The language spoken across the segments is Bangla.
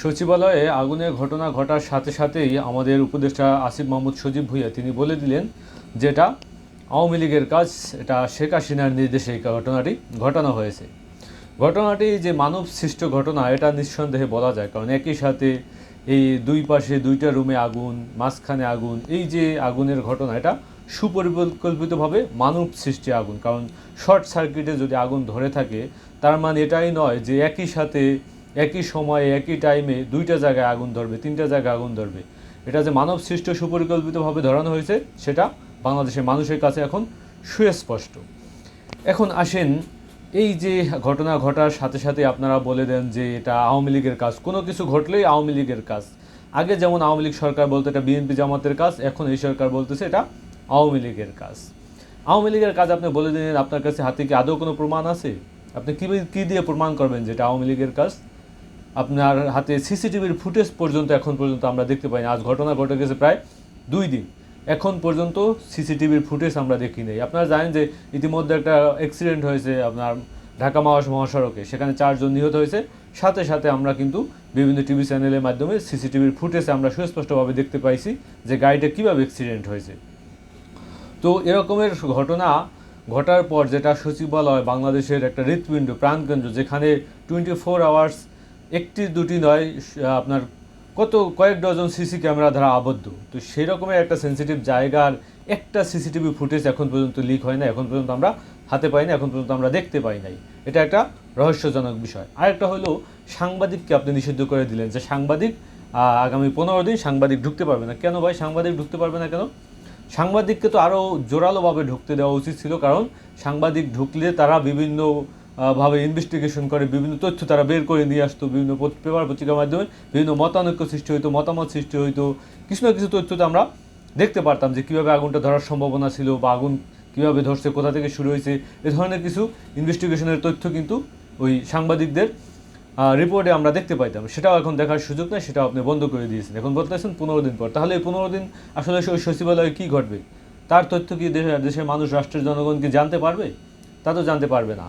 সচিবালয়ে আগুনের ঘটনা ঘটার সাথে সাথেই আমাদের উপদেষ্টা আসিফ মাহমুদ সজীব ভুইয়া, তিনি বলে দিলেন যেটা আওয়ামী লীগের কাজ, এটা শেখ হাসিনার নির্দেশে এই ঘটনাটি ঘটানো হয়েছে। ঘটনাটি যে মানব সৃষ্ট ঘটনা, এটা নিঃসন্দেহে বলা যায়, কারণ একই সাথে এই দুই পাশে দুইটা রুমে আগুন, মাঝখানে আগুন, এই যে আগুনের ঘটনা, এটা সুপরিকল্পিতভাবে মানব সৃষ্টি আগুন। কারণ শর্ট সার্কিটে যদি আগুন ধরে থাকে, তার মানে এটাই নয় যে একই সাথে একই সময়ে, একই টাইমে দুইটা জায়গায় আগুন ধরবে, তিনটা জায়গায় আগুন ধরবে। এটা যে মানব সৃষ্ট সুপরিকল্পিতভাবে ধরানো হয়েছে, সেটা বাংলাদেশের মানুষের কাছে এখন সুস্পষ্ট। এখন আসেন, এই যে ঘটনা ঘটার সাথে সাথে আপনারা বলে দেন যে এটা আওয়ামী লীগের কাজ। কোনো কিছু ঘটলেই আওয়ামী লীগের কাজ। আগে যেমন আওয়ামী লীগ সরকার বলতো এটা বিএনপি জামাতের কাজ, এখন এই সরকার বলতেছে এটা আওয়ামী লীগের কাজ। আওয়ামী লীগের কাজ আপনি বলে দিলেন আপনার কাছে হাতে কি আদৌ কোনো প্রমাণ আছে? আপনি কী কী দিয়ে প্রমাণ করবেন যে এটা আওয়ামী লীগের কাজ? আপনার হাতে সিসিটিভির ফুটেজ পর্যন্ত এখন পর্যন্ত আমরা দেখতে পাই না। আজ ঘটনা ঘটে গেছে প্রায় দুই দিন। এখন পর্যন্ত সিসিটিভির ফুটেজ আমরা দেখি নাই। আপনারা জানেন যে ইতিমধ্যে একটা অ্যাক্সিডেন্ট হয়েছে আপনার ঢাকা মহাস মহাসড়কে। সেখানে চারজন নিহত হয়েছে। সাথে সাথে আমরা কিন্তু বিভিন্ন টিভি চ্যানেলের মাধ্যমে সিসিটিভির ফুটেজ আমরা সুস্পষ্টভাবে দেখতে পাইছি যে গাড়িটা কীভাবে অ্যাক্সিডেন্ট হয়েছে। তো এরকমের ঘটনা ঘটার পর যেটা সচিবালয় বাংলাদেশের একটা হৃৎপিণ্ড, প্রাণকেন্দ্র, যেখানে টোয়েন্টি ফোর আওয়ার্স একটি, দুটি নয় আপনার কত, কয়েক ডজন সিসি ক্যামেরা দ্বারা আবদ্ধ। তো সেই রকমের একটা সেন্সিটিভ জায়গার একটা সিসিটিভি ফুটেজ এখন পর্যন্ত লিক হয় না, এখন পর্যন্ত আমরা হাতে পাই না, এখন পর্যন্ত আমরা দেখতে পাই নাই। এটা একটা রহস্যজনক বিষয়। আরেকটা হলো, সাংবাদিককে আপনি নিষিদ্ধ করে দিলেন যে সাংবাদিক আগামী পনেরো দিন সাংবাদিক ঢুকতে পারবে না। কেন ভাই? সাংবাদিক ঢুকতে পারবে না কেন? সাংবাদিককে তো আরও জোরালোভাবে ঢুকতে দেওয়া উচিত ছিল, কারণ সাংবাদিক ঢুকলে তারা বিভিন্ন ভাবে ইনভেস্টিগেশন করে, বিভিন্ন তথ্য তারা বের করে নিয়ে আসতো, বিভিন্ন পেপার পত্রিকার মাধ্যমে, বিভিন্ন মতানৈক্য সৃষ্টি হইতো, মতামত সৃষ্টি হইতো। কিছু না কিছু তথ্য তো আমরা দেখতে পারতাম যে কীভাবে আগুনটা ধরার সম্ভাবনা ছিল বা আগুন কীভাবে ধরছে, কোথা থেকে শুরু হয়েছে, এ ধরনের কিছু ইনভেস্টিগেশনের তথ্য কিন্তু ওই সাংবাদিকদের রিপোর্টে আমরা দেখতে পাইতাম। সেটাও এখন দেখার সুযোগ নেই, সেটাও আপনি বন্ধ করে দিয়েছেন। এখন বলতেছেন পনেরো দিন পর। তাহলে এই পনেরো দিন আসলে ওই সচিবালয়ে কী ঘটবে? তার তথ্য কি দেশের দেশের মানুষ, রাষ্ট্রের জনগণ কি জানতে পারবে? তা তো জানতে পারবে না।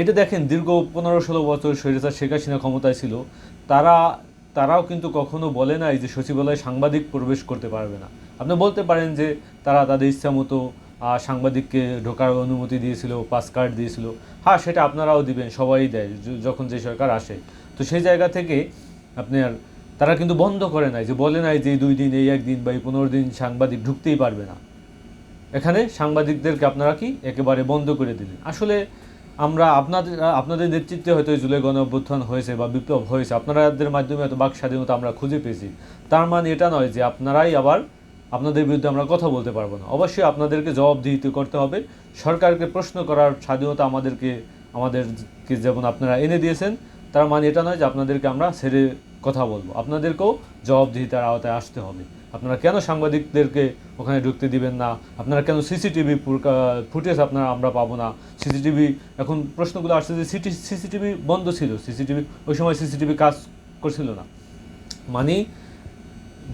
এটা দেখেন, দীর্ঘ পনেরো ষোলো বছর স্বৈরাচার শেখ হাসিনা ক্ষমতায় ছিল। তারা, তারাও কিন্তু কখনো বলে নাই যে সচিবালয়ে সাংবাদিক প্রবেশ করতে পারবে না। আপনি বলতে পারেন যে তারা তাদের ইচ্ছা মতো সাংবাদিককে ঢোকার অনুমতি দিয়েছিল, পাস কার্ড দিয়েছিল। হ্যাঁ সেটা আপনারাও দিবেন, সবাই দেয় যখন যে সরকার আসে। তো সেই জায়গা থেকে আপনার, তারা কিন্তু বন্ধ করে নাই যে, বলে নাই যে দুই দিন, এই একদিন বা এই পনেরো দিন সাংবাদিক ঢুকতেই পারবে না। এখানে সাংবাদিকদেরকে আপনারা কি একেবারে বন্ধ করে দিলেন। আসলে আমরা আপনাদের আপনাদের নেতৃত্বে হয়তো জুলাই গণ অভ্যুত্থান হয়েছে বা বিপ্লব হয়েছে আপনাদের মাধ্যমে হয়তো বাক স্বাধীনতা আমরা খুঁজে পেয়েছি। তার মানে এটা নয় যে আপনারাই আবার আপনাদের বিরুদ্ধে আমরা কথা বলতে পারব না। অবশ্যই আপনাদেরকে জবাবদিহিত করতে হবে। সরকারকে প্রশ্ন করার স্বাধীনতা আমাদেরকে আমাদেরকে যেমন আপনারা এনে দিয়েছেন, তার মানে এটা নয় যে আপনাদেরকে আমরা ছেড়ে কথা বলব। আপনাদেরকেও জবাবদিহিতার আওতায় আসতে হবে। আপনারা কেন সাংবাদিকদেরকে ওখানে ঢুকতে দিবেন না? আপনারা কেন সিসিটিভি ফুটেজ আপনারা আমরা পাবো না? সিসিটিভি, এখন প্রশ্নগুলো আসছে যে সিটি সিসিটিভি বন্ধ ছিল। সিসিটিভি, ওই সময় সিসিটিভি কাজ করছিল না। মানে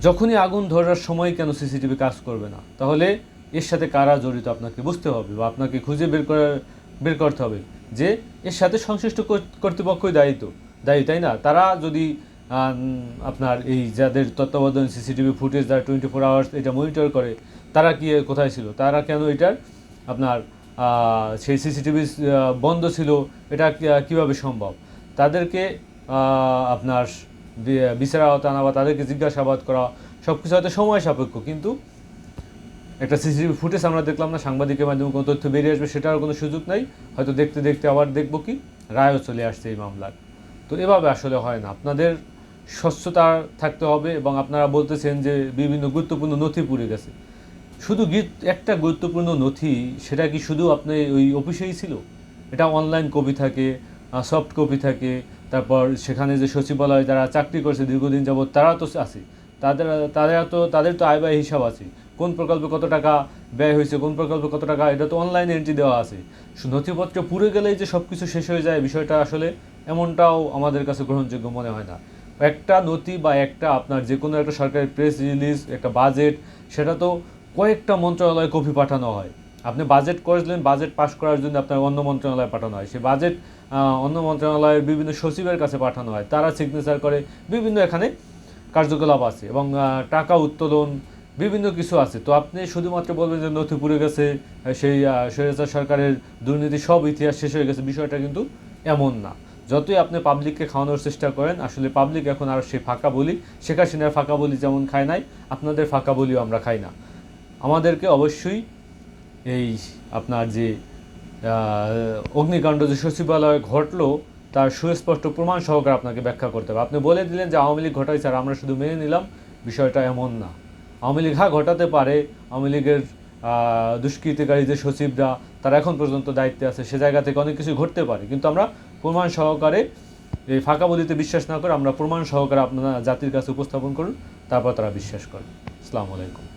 যখনই আগুন ধরার সময় কেন সিসিটিভি কাজ করবে না? তাহলে এর সাথে কারা জড়িত আপনাকে বুঝতে হবে বা আপনাকে খুঁজে বের করে বের করতে হবে যে এর সাথে সংশ্লিষ্ট কর- কর্তৃপক্ষই দায়িত্ব। দায়ী, তাই না? তারা যদি আপনার এই যাদের তত্ত্বাবধান সিসিটিভি ফুটেজ, যারা টোয়েন্টি ফোর আওয়ার্স এটা মনিটর করে, তারা কি কোথায় ছিল? তারা কেন এটার, আপনার সেই সিসিটিভি বন্ধ ছিল? এটা কীভাবে সম্ভব? তাদেরকে আপনার বিচার আওতা আনা বা তাদেরকে জিজ্ঞাসাবাদ করা সব কিছু হয়তো সময় সাপেক্ষ, কিন্তু একটা সিসিটিভি ফুটেজ আমরা দেখলাম না, সাংবাদিকের মাধ্যমে কোনো তথ্য বেরিয়ে আসবে সেটার কোনো সুযোগ নাই। হয়তো দেখতে দেখতে আবার দেখব কি? রায়ও চলে আসছে এই মামলার। তো এভাবে আসলে হয় না। আপনাদের স্বচ্ছতা থাকতে হবে এবং আপনারা বলতেছেন যে বিভিন্ন গুরুত্বপূর্ণ নথি পুড়ে গেছে। শুধু একটা গুরুত্বপূর্ণ নথি, সেটা কি শুধু আপনি ওই অফিসেই ছিল? এটা অনলাইন কপি থাকে সফট কপি থাকে, তারপর সেখানে যে সচিবালয় যারা চাকরি করছে দীর্ঘদিন যাবত তারা তো আছে। তাদের তাদের তো তাদের তো আয় ব্যয় হিসাব আছে। কোন প্রকল্পে কত টাকা ব্যয় হয়েছে, কোন প্রকল্পে কত টাকা, এটা তো অনলাইন এন্ট্রি দেওয়া আছে। নথিপত্র পুড়ে গেলেই যে সব কিছু শেষ হয়ে যায়, বিষয়টা আসলে এমনটাও আমাদের কাছে গ্রহণযোগ্য মনে হয় না। একটা নথি বা একটা আপনার যে কোনো একটা সরকারি প্রেস রিলিজ একটা বাজেট সেটা তো কয়েকটা মন্ত্রণালয়ে কপি পাঠানো হয়। আপনি বাজেট করেছিলেন বাজেট পাশ করার জন্য আপনার অন্য মন্ত্রণালয়ে পাঠানো হয়। সেই বাজেট অন্য মন্ত্রণালয়ের বিভিন্ন সচিবের কাছে পাঠানো হয়। তারা সিগনেচার করে, বিভিন্ন এখানে কার্যকলাপ আছে এবং টাকা উত্তোলন, বিভিন্ন কিছু আছে। তো আপনি শুধুমাত্র বলবেন যে নথি পুড়ে গেছে সেই স্বৈরাচার সরকারের দুর্নীতি সব ইতিহাস শেষ হয়ে গেছে, বিষয়টা কিন্তু এমন না। যতই আপনি পাবলিককে খাওয়ানোর চেষ্টা করেন, আসলে পাবলিক এখন আর সেই ফাঁকা বলি, শেখ হাসিনার ফাঁকা বলি যেমন খায় নাই, আপনাদের ফাঁকা বলিও আমরা খাই না। আমাদেরকে অবশ্যই এই আপনার যে অগ্নিকাণ্ড যে সচিবালয়ে ঘটলো, তার সুস্পষ্ট প্রমাণ সহকারে আপনাকে ব্যাখ্যা করতে হবে। আপনি বলে দিলেন যে আওয়ামী লীগ ঘটাইছে, আর আমরা শুধু মেনে নিলাম, বিষয়টা এমন না। আওয়ামী লীগ হ্যাঁ ঘটাতে পারে, আওয়ামী লীগের দুষ্কৃতিকারী যে সচিবরা, তারা এখন পর্যন্ত দায়িত্বে আছে, সে জায়গা থেকে অনেক কিছু ঘটতে পারে। কিন্তু আমরা প্রমাণ সহকারে এই ফাঁকা বলিতে বিশ্বাস না করে আমরা প্রমাণ সহকারে আপনারা জাতির কাছে উপস্থাপন করুন, তারপর তারা বিশ্বাস করেন আসসালামু আলাইকুম।